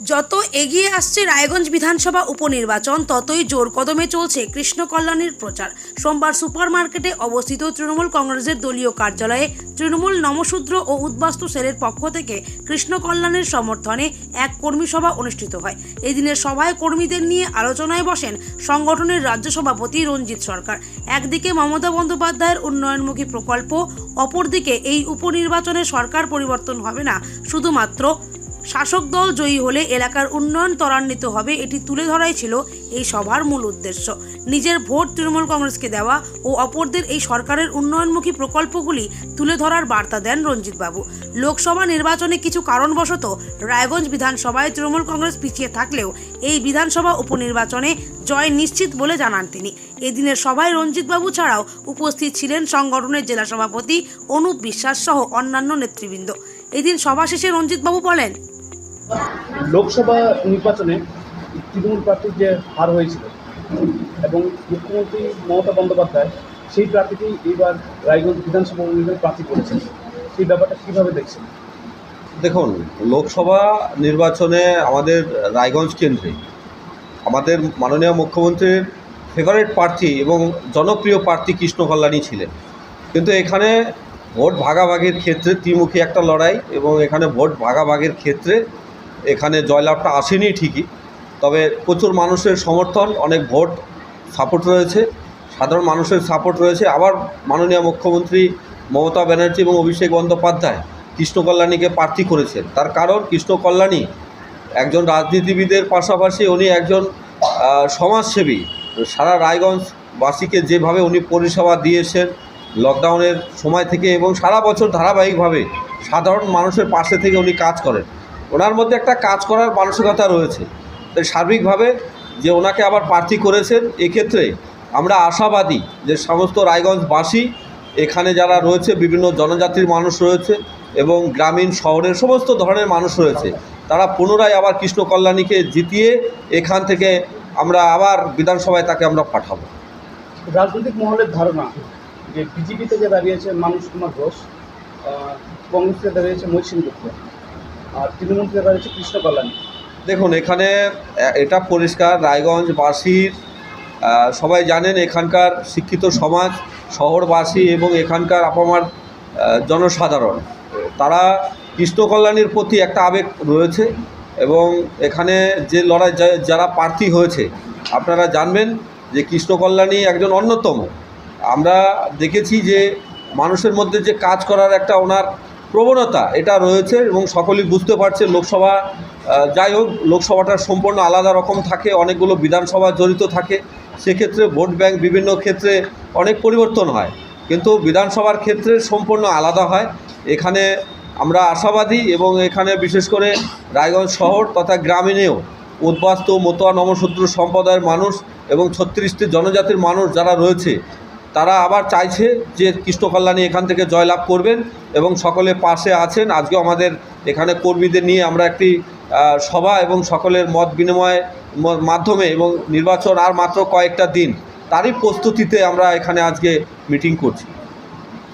যত এগিয়ে আসছে রায়গঞ্জ বিধানসভা উপনির্বাচন, ততই জোর কদমে চলছে কৃষ্ণ কল্যাণীর প্রচার। সোমবার সুপার মার্কেটে অবস্থিত তৃণমূল কংগ্রেসের দলীয় কার্যালয়ে তৃণমূল নমশূদ্র ও উদ্বাস্তু সেলের পক্ষ থেকে কৃষ্ণ কল্যাণের সমর্থনে এক কর্মী সভা অনুষ্ঠিত হয়। এদিনের সভায় কর্মীদের নিয়ে আলোচনায় বসেন সংগঠনের রাজ্য সভাপতি রঞ্জিত সরকার। একদিকে মমতা বন্দ্যোপাধ্যায়ের উন্নয়নমুখী প্রকল্প, অপরদিকে এই উপনির্বাচনে সরকার পরিবর্তন হবে না, শুধুমাত্র শাসক দল জয়ী হলে এলাকার উন্নয়ন ত্বরান্বিত হবে, এটি তুলে ধরাই ছিল এই সভার মূল উদ্দেশ্য। নিজের ভোট তৃণমূল কংগ্রেসকে দেওয়া ও অপরদের এই সরকারের উন্নয়নমুখী প্রকল্পগুলি তুলে ধরার বার্তা দেন রঞ্জিতবাবু। লোকসভা নির্বাচনে কিছু কারণবশত রায়গঞ্জ বিধানসভায় তৃণমূল কংগ্রেস পিছিয়ে থাকলেও এই বিধানসভা উপনির্বাচনে জয় নিশ্চিত বলে জানান তিনি। এদিনের সভায় রঞ্জিতবাবু ছাড়াও উপস্থিত ছিলেন সংগঠনের জেলা সভাপতি অনুপ বিশ্বাস সহ অন্যান্য নেতৃবৃন্দ। এদিন সভা শেষে রঞ্জিতবাবু বলেন লোকসভা নির্বাচনে তৃণমূল প্রার্থীর যে হার হয়েছিল এবং মুখ্যমন্ত্রী মমতা বন্দ্যোপাধ্যায় সেই প্রার্থীটি এইবার রায়গঞ্জ বিধানসভা নির্বাচনে প্রার্থী করেছেন। সেই ব্যাপারটা কীভাবে দেখছেন? দেখুন, লোকসভা নির্বাচনে আমাদের রায়গঞ্জ কেন্দ্রে আমাদের মাননীয় মুখ্যমন্ত্রীর ফেভারিট প্রার্থী এবং জনপ্রিয় প্রার্থী কৃষ্ণ কল্যাণী ছিলেন। কিন্তু এখানে ভোট ভাগাভাগির ক্ষেত্রে ত্রিমুখী একটা লড়াই এবং এখানে ভোট ভাগাভাগির ক্ষেত্রে এখানে জয়লাভটা আসেনি ঠিকই, তবে প্রচুর মানুষের সমর্থন, অনেক ভোট সাপোর্ট রয়েছে, সাধারণ মানুষের সাপোর্ট রয়েছে। আবার মাননীয় মুখ্যমন্ত্রী মমতা ব্যানার্জি এবং অভিষেক বন্দ্যোপাধ্যায় কৃষ্ণ কল্যাণীকে প্রার্থী করেছেন। তার কারণ কৃষ্ণ কল্যাণী একজন রাজনীতিবিদের পাশাপাশি উনি একজন সমাজসেবী। সারা রায়গঞ্জবাসীকে যেভাবে উনি পরিষেবা দিয়েছেন লকডাউনের সময় থেকে এবং সারা বছর ধারাবাহিকভাবে সাধারণ মানুষের পাশে থেকে উনি কাজ করেন। ওনার মধ্যে একটা কাজ করার মানসিকতা রয়েছে। তাই সার্বিকভাবে যে ওনাকে আবার প্রার্থী করেছেন, এক্ষেত্রে আমরা আশাবাদী যে সমস্ত রায়গঞ্জবাসী এখানে যারা রয়েছে, বিভিন্ন জনজাতির মানুষ রয়েছে এবং গ্রামীণ শহরের সমস্ত ধরনের মানুষ রয়েছে, তারা পুনরায় আবার কৃষ্ণ কল্যাণীকে জিতিয়ে এখান থেকে আমরা আবার বিধানসভায় তাকে আমরা পাঠাবো। রাজনৈতিক মহলের ধারণা যে বিজেপি থেকে দাঁড়িয়েছে মানুষ কুমার ঘোষ কংগ্রেস থেকে দাঁড়িয়েছে মৈসিন গুপ্ত। আর তৃণমূল থেকে দাঁড়িয়েছে কৃষ্ণ কল্যাণী। দেখুন, এখানে এটা পরিষ্কার রায়গঞ্জবাসীর সবাই জানেন এখানকার শিক্ষিত সমাজ, শহরবাসী এবং এখানকার আপামার জনসাধারণ। তারা কৃষ্ণ কল্যাণীর প্রতি একটা আবেগ রয়েছে এবং এখানে যে লড়াই যারা প্রার্থী হয়েছে, আপনারা জানবেন যে কৃষ্ণকল্যাণী একজন অন্যতম। আমরা দেখেছি যে মানুষের মধ্যে যে কাজ করার একটা ওনার প্রবণতা এটা রয়েছে এবং সকলেই বুঝতে পারছে লোকসভা যাই হোক লোকসভাটা সম্পূর্ণ আলাদা রকম থাকে, অনেকগুলো বিধানসভা জড়িত থাকে, সেক্ষেত্রে ভোট ব্যাংক বিভিন্ন ক্ষেত্রে অনেক পরিবর্তন হয়। কিন্তু বিধানসভার ক্ষেত্রে সম্পূর্ণ আলাদা হয়। এখানে আমরা আশাবাদী এবং এখানে বিশেষ করে রায়গঞ্জ শহর তথা গ্রামীণেও উদ্বাস্ত মতোয়া নমশূদ্র সম্প্রদায়ের মানুষ এবং ছত্রিশটি জনজাতির মানুষ যারা রয়েছে তারা আবার চাইছে যে কৃষ্ণকল্যাণী এখান থেকে জয়লাভ করবেন এবং সকলে পাশে আছেন। আজকে আমাদের এখানে কর্মীদের নিয়ে আমরা একটি সভা এবং সকলের মত বিনিময় মাধ্যমে এবং নির্বাচন আর মাত্র কয়েকটা দিন, তারই প্রস্তুতিতে আমরা এখানে আজকে মিটিং করছি।